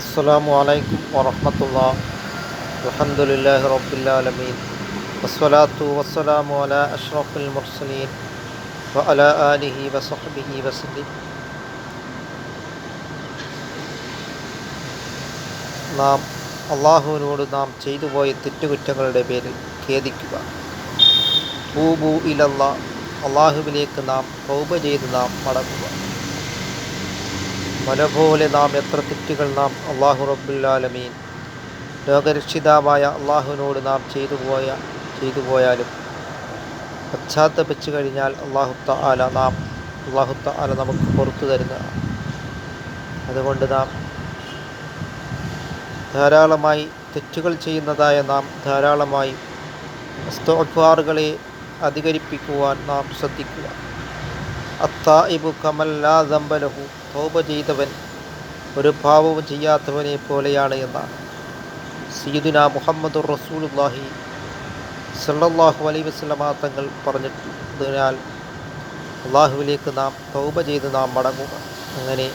അസ്സാം വലൈക്കും വറഹമത്തുള്ള. അലഹമുല്ലാഹി റബ്ബുല്ലാലമീൻ വസ്വലാത്തു വസ്സലാമു അല അഷ്റഫുൽ മുർസലീൻ. വ അല ആലിഹി വസഹബിഹി വസലി നാം അള്ളാഹുവിനോട് നാം ചെയ്തു പോയ തെറ്റുകുറ്റങ്ങളുടെ പേരിൽ ഖേദിക്കുക. തൂബു ഇലല്ല. അള്ളാഹുവിലേക്ക് നാം തൗബ ചെയ്ത് നാം മടങ്ങുക. മല നാം എത്ര തെറ്റുകൾ നാം അള്ളാഹു റബ്ബുല്ലാലമീൻ ലോകരക്ഷിതാവായ അള്ളാഹുവിനോട് നാം ചെയ്തു പോയ ചെയ്തു പോയാലും പശ്ചാത്തപിച്ചു കഴിഞ്ഞാൽ അള്ളാഹുത്ത ആല നാം അള്ളാഹുത്ത ആല നമുക്ക് പുറത്തു തരുന്നതാണ് അതുകൊണ്ട് നാം ധാരാളമായി തെറ്റുകൾ ചെയ്യുന്നതായ നാം ധാരാളമായി സ്തോഫാറുകളെ അധികരിപ്പിക്കുവാൻ നാം ശ്രദ്ധിക്കുക. അത്തായിബു കമല്ലാ ദമ്പലഹു തോപ ചെയ്തവൻ ഒരു പാവവും ചെയ്യാത്തവനെ പോലെയാണ് എന്നാണ്. സീദുന മുഹമ്മദ് റസൂലുല്ലാഹി സല്ലല്ലാഹു അലൈഹി വസല്ലമ തങ്ങൾ പറഞ്ഞിട്ടുള്ളതിനാൽ അള്ളാഹുവിലേക്ക് നാം തൗബ ചെയ്ത് നാം മടങ്ങുക. അങ്ങനെ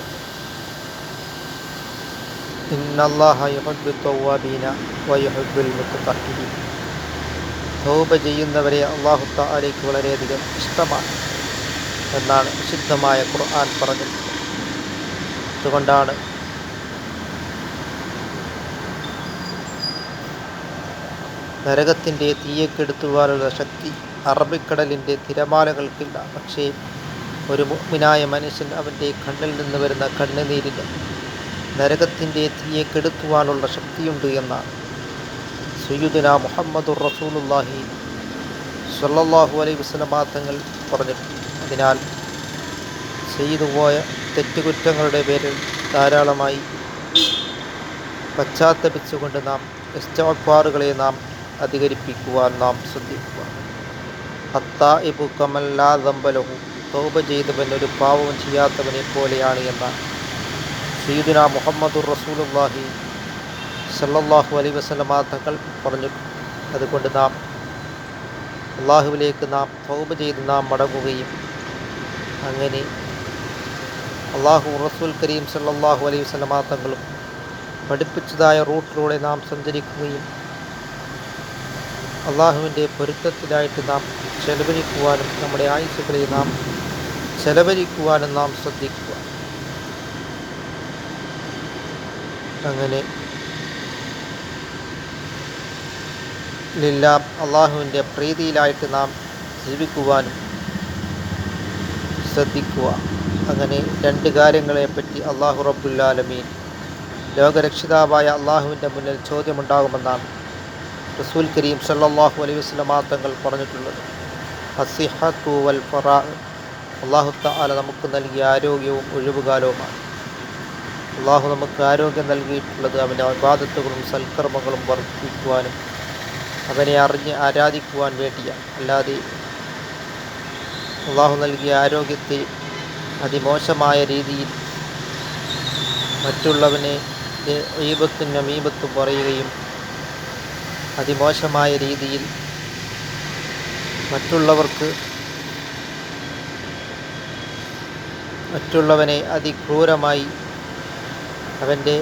തൗബ ചെയ്യുന്നവരെ അള്ളാഹു താലേക്ക് വളരെയധികം ഇഷ്ടമാണ്. എന്നാണ് വിശുദ്ധമായ ഖുർആൻ പറഞ്ഞത്. അതുകൊണ്ടാണ് നരകത്തിന്റെ തീയക്കെടുത്തുവാനുള്ള ശക്തി അറബിക്കടലിന്റെ തിരമാലകൾക്കില്ല. പക്ഷേ ഒരു മുഗ്മിനായ മനുഷ്യൻ അവന്റെ കണ്ണിൽ നിന്ന് വരുന്ന കണ്ണുനീരിൽ നരകത്തിന്റെ തീയെ കെടുത്തുവാനുള്ള ശക്തിയുണ്ട് എന്നാണ്. സുയുദന മുഹമ്മദുർ റസൂലുല്ലാഹി സല്ലല്ലാഹു അലൈ വസല്ലമ തങ്ങൾ പറഞ്ഞിട്ടുണ്ട് അതിനാൽ ചെയ്തു പോയ തെറ്റുകുറ്റങ്ങളുടെ പേരിൽ ധാരാളമായി പശ്ചാത്തപിച്ചുകൊണ്ട് നാം ഇസ്തഫാറുകളെ നാം അധികരിപ്പിക്കുവാൻ നാം ശ്രദ്ധിക്കുക. അത്താ ഇബു കമല്ലാ ദമ്പലവും തോപ ചെയ്തവൻ ഒരു പാവവും ചെയ്യാത്തവനെ പോലെയാണ് എന്ന സീദുന മുഹമ്മദുർ റസൂലുല്ലാഹി സല്ലാഹു അലൈ വസല്ലമ തങ്ങൾ പറഞ്ഞു. അതുകൊണ്ട് നാം അള്ളാഹുവിലേക്ക് നാം തൗബ ചെയ്ത് നാം മടങ്ങുകയും അങ്ങനെ അള്ളാഹു റസൂൽ കരീം സല്ലാഹു അലൈഹി വസല്ലമ തങ്ങളും പഠിപ്പിച്ചതായ റൂട്ടിലൂടെ നാം സഞ്ചരിക്കുകയും അള്ളാഹുവിന്റെ പൊരുത്തത്തിലായിട്ട് നാം ചെലവഴിക്കുവാനും നമ്മുടെ ആയുസുകളെ നാം ചെലവഴിക്കുവാനും നാം ശ്രദ്ധിക്കുക. അങ്ങനെ ലില്ലാം അള്ളാഹുവിന്റെ പ്രീതിയിലായിട്ട് നാം ജീവിക്കുവാനും ശ്രദ്ധിക്കുക. അങ്ങനെ രണ്ട് കാര്യങ്ങളെപ്പറ്റി അള്ളാഹു റബ്ബുല്ലാലമീൻ ലോകരക്ഷിതാവായ അള്ളാഹുവിന്റെ മുന്നിൽ ചോദ്യമുണ്ടാകുമെന്നാണ് റസൂൽ കരീം സല്ലാഹു അലൈഹി വസല്ലമ തങ്ങൾ പറഞ്ഞിട്ടുള്ളത്. അസിഹത്തു വൽ ഫറാ അള്ളാഹു താല നമുക്ക് നൽകിയ ആരോഗ്യവും ഒഴിവുകാലവുമാണ്. അള്ളാഹു നമുക്ക് ആരോഗ്യം നൽകിയിട്ടുള്ളത് അവന്റെ അബാദത്തുകളും സൽക്കർമ്മങ്ങളും വർദ്ധിക്കുവാനും അവനെ അറിഞ്ഞ് ആരാധിക്കുവാൻ വേണ്ടിയാണ് അല്ലാതെ അള്ളാഹു നൽകിയ ആരോഗ്യത്തെ അതിമോശമായ രീതിയിൽ മറ്റുള്ളവനെ ഈപത്തും നമീപത്തും പറയുകയും അതിമോശമായ രീതിയിൽ മറ്റുള്ളവർക്ക് മറ്റുള്ളവനെ അതിക്രൂരമായി അവന്റെ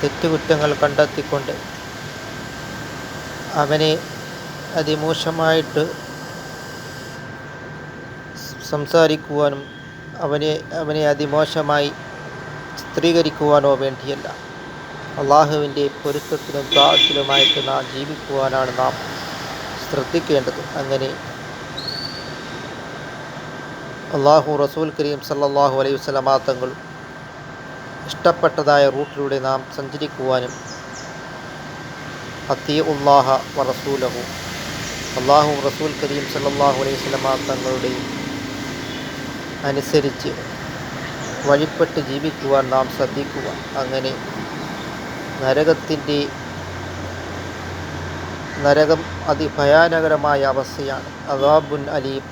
തെറ്റുകുറ്റങ്ങൾ കണ്ടെത്തിക്കൊണ്ട് അവനെ അതിമോശമായിട്ട് സംസാരിക്കുവാനും അവനെ അവനെ അതിമോശമായി ചിത്രീകരിക്കുവാനോ വേണ്ടിയല്ല. അള്ളാഹുവിന്റെ പൊരുത്തത്തിലും താഴത്തിലുമായിട്ട് നാം ജീവിക്കുവാനാണ് നാം ശ്രദ്ധിക്കേണ്ടത്. അങ്ങനെ അള്ളാഹു റസൂൽ കരീം സല്ലാഹു അലൈഹി വസല്ലമ തങ്ങൾ ഇഷ്ടപ്പെട്ടതായ റൂട്ടിലൂടെ നാം സഞ്ചരിക്കുവാനും അത്തി വറസൂലഹു. അള്ളാഹു റസൂൽ കരീം സല്ലാഹു അലൈഹി സ്വലമ തങ്ങളുടെയും അനുസരിച്ച് വഴിപ്പെട്ട് ജീവിക്കുവാൻ നാം ശ്രദ്ധിക്കുക അങ്ങനെ നരകത്തിന്റെ നരകം അതിഭയാനകരമായ അവസ്ഥയാണ്. അദാബുൻ അലീം.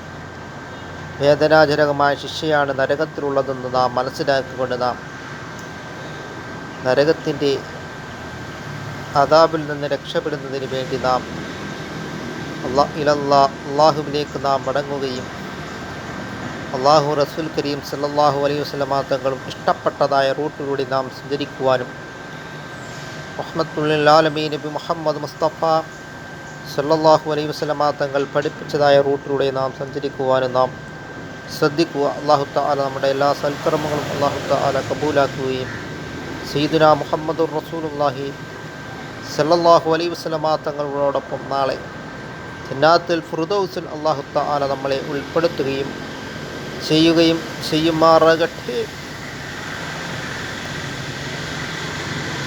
വേദനാജനകമായ ശിക്ഷയാണ് നരകത്തിലുള്ളതെന്ന് നാം മനസ്സിലാക്കിക്കൊണ്ട് നാം നരകത്തിന്റെ അദാബിൽ നിന്ന് രക്ഷപ്പെടുന്നതിന് വേണ്ടി നാം അള്ളാ ഇലല്ലാ അള്ളാഹുവിലേക്ക് നാം മടങ്ങുകയും അള്ളാഹു റസൂൽ കരീം സല്ലല്ലാഹു അലൈഹി വസ്ലമാ തങ്ങളും ഇഷ്ടപ്പെട്ടതായ റൂട്ടിലൂടെ നാം സഞ്ചരിക്കുവാനും റഹ്മത്തുല്ലാലമീ നബി മുഹമ്മദ് മുസ്തഫ സല്ലാഹു അലൈഹി വസ്ലമാ തങ്ങൾ പഠിപ്പിച്ചതായ റൂട്ടിലൂടെ നാം സഞ്ചരിക്കുവാനും നാം ശ്രദ്ധിക്കുക. അള്ളാഹു താല നമ്മുടെ എല്ലാ സൽക്കർമ്മങ്ങളും അള്ളാഹു താല കബൂലാക്കുകയും. സയ്യിദുന മുഹമ്മദുർ റസൂലുള്ളാഹി സല്ലല്ലാഹു അലൈ വസ്ലമാ തങ്ങളോടൊപ്പം നാളെ ജന്നാത്തിൽ ഫുറുദൌസിൽ അള്ളാഹു താല നമ്മളെ ഉൾപ്പെടുത്തുകയും ചെയ്യുകയും ചെയ്യുമാറാകട്ടെ.